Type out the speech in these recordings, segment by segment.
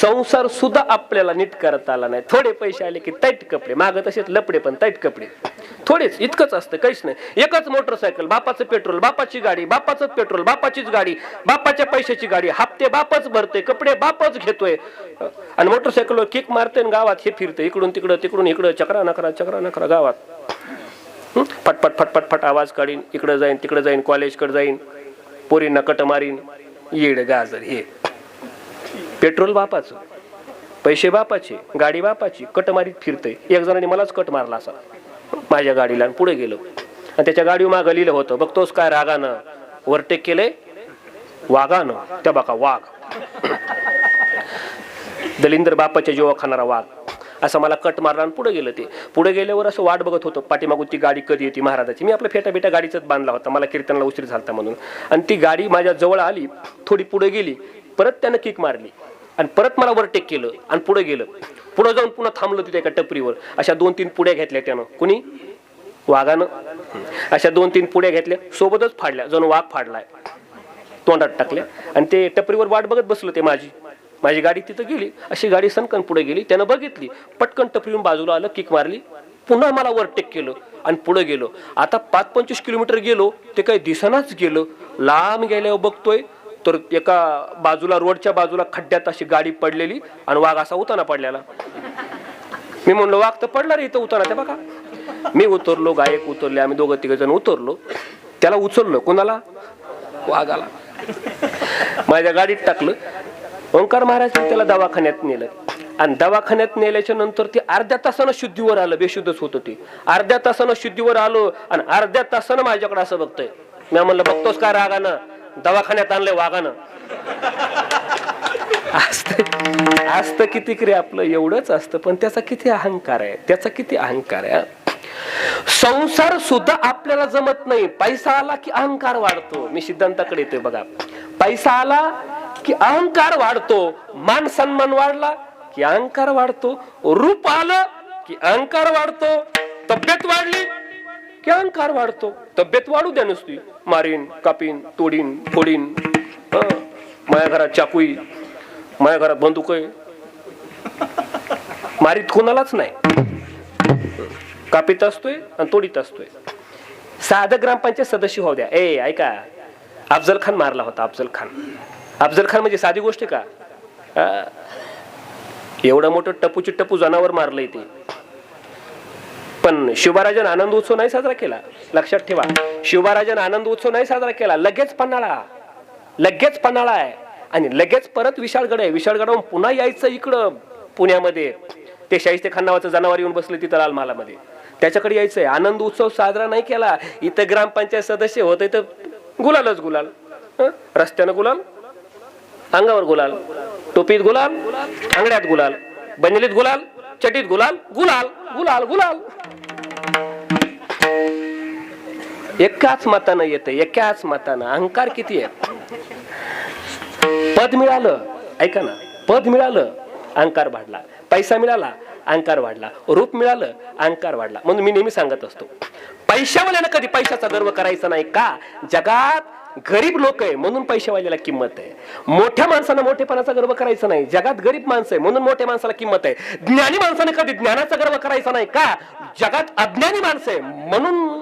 संसार सुद्धा आपल्याला नीट करता आला नाही. थोडे पैसे आले की तैट कपडे मागं तसेच लपडे पण तैट कपडे. थोडेच इतकंच असतं काहीच नाही. एकच मोटरसायकल बापाचं पेट्रोल बापाची गाडी बापाचं पेट्रोल बापाचीच गाडी बापाच्या पैशाची गाडी हप्ते बापच भरते कपडे बापच घेतोय. आणि मोटरसायकलवर किक मारते आणि गावात हे फिरते इकडून तिकडं तिकडून इकडं चक्रा नकरा चक्रा नकरा गावात. फटफट फटफट फट आवाज काढीन इकडं जाईन तिकडं जाईन कॉलेजकडे जाईन पोरींना कट मारीन येड गाजर हे. पेट्रोल बापाचं पैसे बापाचे गाडी बापाची कट मारीत फिरते एक जणांनी मलाच कट मारला असा. माझ्या गाडीला आणि पुढे गेलो. आणि त्याच्या गाडीवर मागं लिहिलं होतं बघतोस काय रागानं. ओव्हरटेक केलंय वाघानं त्या बघा वाघ. दलिंदर बापाच्या जेव्हा खाणारा वाघ. असं मला कट मारला आणि पुढे गेलं ते. पुढे गेल्यावर असं वाट बघत होतं पाठीमागून ती गाडी कधी येते महाराजाची. मी आपल्या फेटा बिटा गाडीचाच बांधला होता मला कीर्तनाला उशीर झालता म्हणून. आणि ती गाडी माझ्या जवळ आली थोडी पुढे गेली परत त्यानं किक मारली. आणि परत मला ओव्हरटेक केलं आणि पुढे गेलं. पुढे जाऊन पुन्हा थांबलं तिथे एका टपरीवर. अशा दोन तीन पुड्या घेतल्या त्यानं. कुणी? वाघानं. अशा दोन तीन पुड्या घेतल्या. सोबतच फाडल्या. जणू वाघ फाडलाय. तोंडात टाकल्या. आणि ते टपरीवर वाट बघत बसलं ते माझी माझी गाडी तिथं गेली. अशी गाडी सनकन पुढे गेली. त्यानं बघितली. पटकन टपरीहून बाजूला आलं किक मारली. पुन्हा मला ओव्हरटेक केलं आणि पुढे गेलो. आता पाच पंचवीस किलोमीटर गेलो ते काही दिसनाच गेलं. लांब गेल्यावर बघतोय तर एका बाजूला रोडच्या बाजूला खड्ड्यात अशी गाडी पडलेली आणि वाघ असा उताना पडलेला. मी म्हणलो वाघ तर पडला रे इथं उताना ते बघा. मी उतरलो गायक उतरले आम्ही दोघं तिघ जण उतरलो. त्याला उचललो कोणाला? वाघाला. माझ्या गाडीत टाकलं. ओंकार महाराज त्याला दवाखान्यात नेलं. आणि दवाखान्यात नेल्याच्या नंतर ते अर्ध्या तासानं शुद्धीवर आलं बेशुद्धच होत ते. अर्ध्या तासानं शुद्धीवर आलो आणि अर्ध्या तासानं माझ्याकडे असं बघतोय. मी म्हणलं बघतोस का रागानं? दवाखान्यात आणलंय वाघानं. असतं असतं किती क्रिया आपलं एवढंच असतं. पण त्याचा किती अहंकार आहे? त्याचा किती अहंकार आहे संसार सुद्धा आपल्याला जमत नाही. पैसा आला की अहंकार वाढतो. मी सिद्धांताकडे येतोय बघा. पैसा आला की अहंकार वाढतो. मान सन्मान वाढला की अहंकार वाढतो. रूप आलं की अहंकार वाढतो. तब्येत वाढली की अहंकार वाढतो. तब्येत वाढू द्या नुसती. मारीन कापीन तोडीन फोडीन. माझ्या घरात चाकूई. माझ्या घरात बंदूक आहे मारीत कोणालाच नाही. कापीत असतोय आणि तोडीत असतोय. साधं ग्रामपंचायत सदस्य होऊ द्या. ए ऐका. अफजल खान मारला होता अफजल खान. अफजल खान म्हणजे साधी गोष्ट आहे का? एवढं मोठं टपूची टपू जनावर मारलंय ते. पण शिवराजन आनंद उत्सव नाही साजरा केला. लक्षात ठेवा. शिवराजन आनंद उत्सव नाही साजरा केला. लगेच पन्हाळा. लगेच पन्हाळा आहे. आणि लगेच परत विशाळगड आहे. विशाळगडाहून पुन्हा यायचं इकडं पुण्यामध्ये. ते शाहिस्ते खान नावाचं जनावर येऊन बसले तिथं लालमालामध्ये त्याच्याकडे यायचंय. आनंद उत्सव साजरा नाही केला. इथं ग्रामपंचायत सदस्य होते तर गुलालच गुलाल. रस्त्यानं गुलाल. अंगावर गुलाल. टोपीत गुलाल. आंगड्यात गुलाल. बनिलीत गुलाल. चटीत गुलाल गुलाल गुलाल गुलाल. एकाच मतानं येतं एकाच मतानं. अहंकार किती आहे पद मिळालं ऐका ना. पद मिळालं अहंकार वाढला. पैसा मिळाला अहंकार वाढला. रूप मिळालं अहंकार वाढला. म्हणून मी नेहमी सांगत असतो पैशावाल्यानं कधी पैशाचा गर्व करायचा नाही का? जगात गरीब लोक आहे म्हणून पैशावाल्याला किंमत आहे. मोठ्या माणसानं मोठेपणाचा गर्व करायचा नाही. जगात गरीब माणसं आहे म्हणून मोठ्या माणसाला किंमत आहे. ज्ञानी माणसाने कधी ज्ञानाचा गर्व करायचा नाही का? जगात अज्ञानी माणसं आहे म्हणून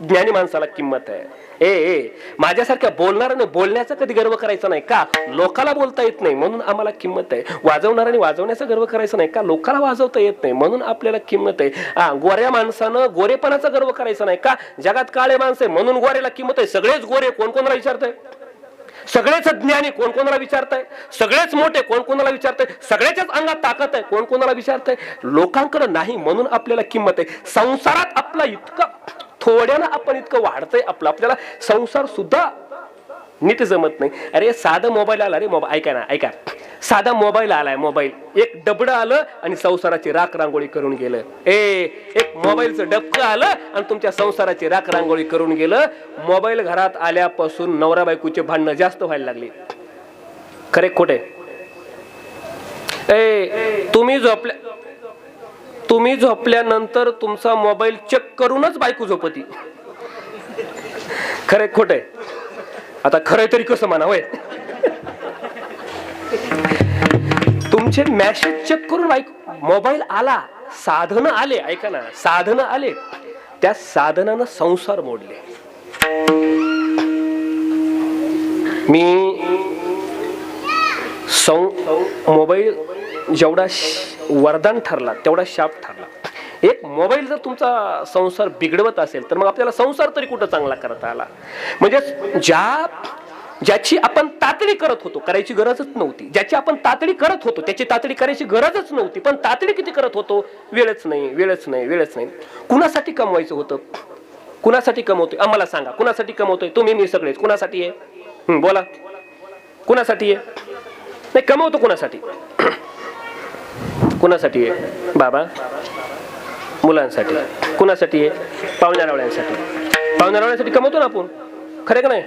ज्ञानी माणसाला किंमत आहे. ए ए माझ्यासारख्या बोलणाऱ्याने बोलण्याचा कधी गर्व करायचा नाही का? लोकाला बोलता येत नाही म्हणून आम्हाला किंमत आहे. वाजवणाऱ्याने वाजवण्याचा गर्व करायचा नाही का? लोकाला वाजवता येत नाही म्हणून आपल्याला किंमत आहे. हा गोऱ्या माणसानं गोरेपणाचा गर्व करायचा नाही का? जगात काळे माणसं आहे म्हणून गोऱ्याला किंमत आहे. सगळेच गोरे कोण कोणाला विचारतंय? सगळेच ज्ञानी कोण कोणाला विचारताय? सगळेच मोठे कोण कोणाला विचारताय? सगळ्याच्याच अंगात ताकद आहे कोण कोणाला विचारताय? लोकांकडे नाही म्हणून आपल्याला किंमत आहे. संसारात आपला इतका थोड्यानं आपण इतकं वाढतंय आपलं. आपल्याला संसार सुद्धा नीट जमत नाही. अरे साधा मोबाईल आला रे मोबाईल ऐका ना ऐका. साधा मोबाईल आलाय मोबाईल एक डबडं आलं आणि संसाराची राख रांगोळी करून गेलं. ए एक मोबाईलचं डबकं आलं आणि तुमच्या संसाराची राख रांगोळी करून गेलं. मोबाईल घरात आल्यापासून नवरा बायकोचे भांडणं जास्त व्हायला लागली. खरे खोटे. ए तुम्ही झोपल्या तुम्ही झोपल्यानंतर तुमचा मोबाईल चेक करूनच बायको झोपती. खरे खोटे आता खरं तरी कसं म्हणा होय तुमचे मॅसेज चेक करून ऐक मोबाईल आला साधनं आले ऐका ना साधनं आले. त्या साधनानं संसार मोडले. मी सं मोबाईल जेवढा वरदान ठरला तेवढा शाप ठरला. एक मोबाईल जर तुमचा संसार बिघडवत असेल तर मग आपल्याला संसार तरी कुठं चांगला करता आला? म्हणजे ज्या ज्याची आपण तातडी करत होतो करायची गरजच नव्हती. ज्याची आपण तातडी करत होतो त्याची तातडी करायची गरजच नव्हती. पण तातडी किती करत होतो? वेळच नाही वेळच नाही वेळच नाही. कुणासाठी कमवायचं होतं? कुणासाठी कमवतोय? आम्हाला सांगा कुणासाठी कमवतोय? तुम्ही मी सगळेच कुणासाठी आहे? बोला. कुणासाठी आहे? नाही कमवतो कुणासाठी? कुणासाठी आहे? बाबा? मुलांसाठी. कुणासाठी आहे? पाहुण्यारावळ्यांसाठी पाहुण्यारावळ्यांसाठी कमवतो ना आपण. खरं का नाही?